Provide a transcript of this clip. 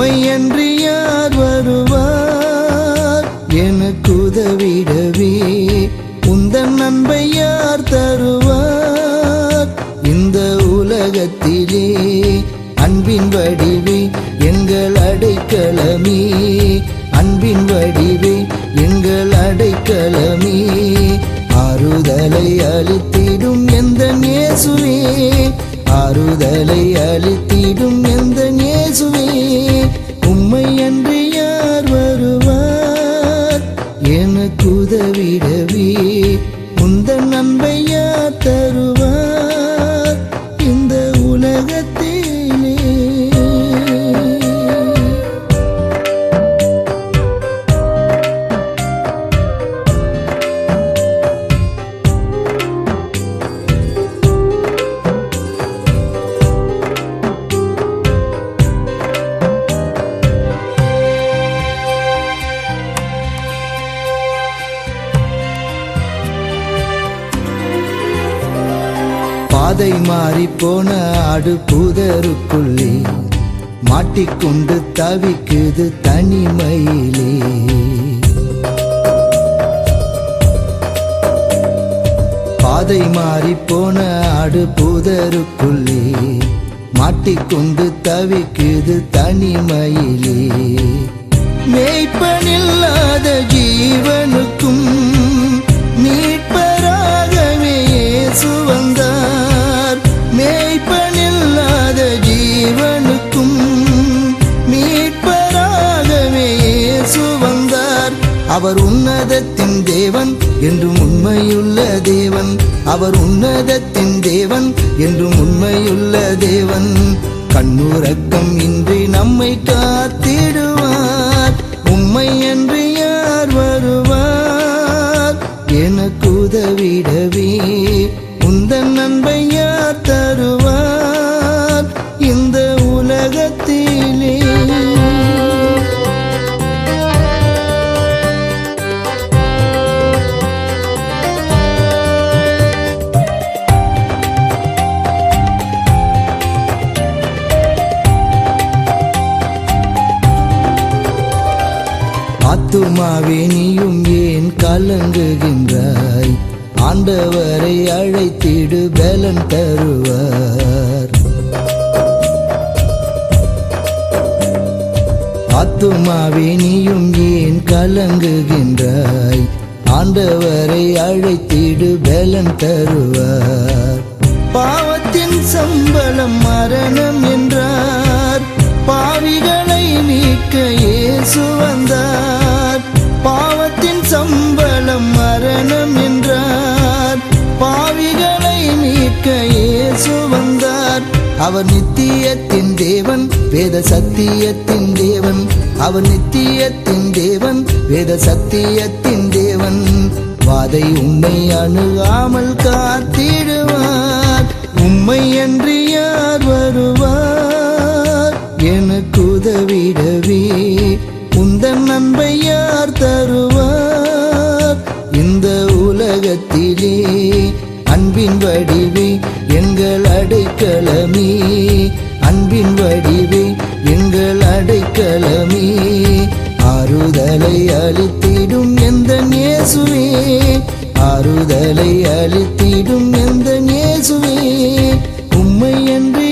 உம்மை என்று யார் வருவார்? எனக்கு உதவிடவே உந்த அன்பை யார் தருவார்? இந்த உலகத்திலே அன்பின் வடிவே எங்கள் அடைக்கலமே. அன்பின் வடிவே எங்கள் அடைக்கலமே. ஆறுதலை அளித்திடும் எந்த நேசுவே. ஆறுதலை அளித்திடும் எனக்கு பாதை மாறி போன ஆடு புதருக்குள்ளே மாட்டிக்கொண்டு தவிக்குது தனிமையிலே. பாதை மாறி போன ஆடு புதருக்குள்ளே மாட்டிக்கொண்டு தவிக்குது தனிமையிலே. மேய்ப்பனில்லாத ஜீவனுக்கும் அவர் உன்னதத்தின் தேவன் என்றும் உண்மையுள்ள தேவன். அவர் உன்னதத்தின் தேவன் என்றும் உண்மையுள்ள தேவன். கண்ணுறக்கம் இன்றி நம்மை காத்திடுவார். உம்மை என்று யார் வருவார்? எனக்கு உதவிடவே உந்தன் நண்பை ஆத்துமாவே நீயும் ஏன் கலங்குகின்றாய்? ஆண்டவரை அழைத்திடு பலன் தருவார். ஆத்துமாவே நீயும் ஏன் கலங்குகின்றாய்? ஆண்டவரை அழைத்திடு பலன் தருவார். பாவத்தின் சம்பளம் மரணம் என்றார். பாவிகளை நீக்க இயேசு மீட்க இயேசு வந்தார். அவர் நித்தியத்தின் தேவன் வேத சத்தியத்தின் தேவன். அவர் நித்தியத்தின் தேவன் வேத சத்தியத்தின் தேவன். வாதை உண்மை அணுகாமல் காத்திடுவார். உம்மை என்று யார் வருவார்? எனக்கு உதவிடவே. உந்தன் நண்பை யார் தருவார்? அடைக்கலமே. அன்பின் வடிவே எங்கள் அடைக்கலமே. ஆறுதலை அளித்திடும் எந்த நேசுவே. ஆறுதலை அளித்திடும் எந்த நேசுவே. உம்மை என்று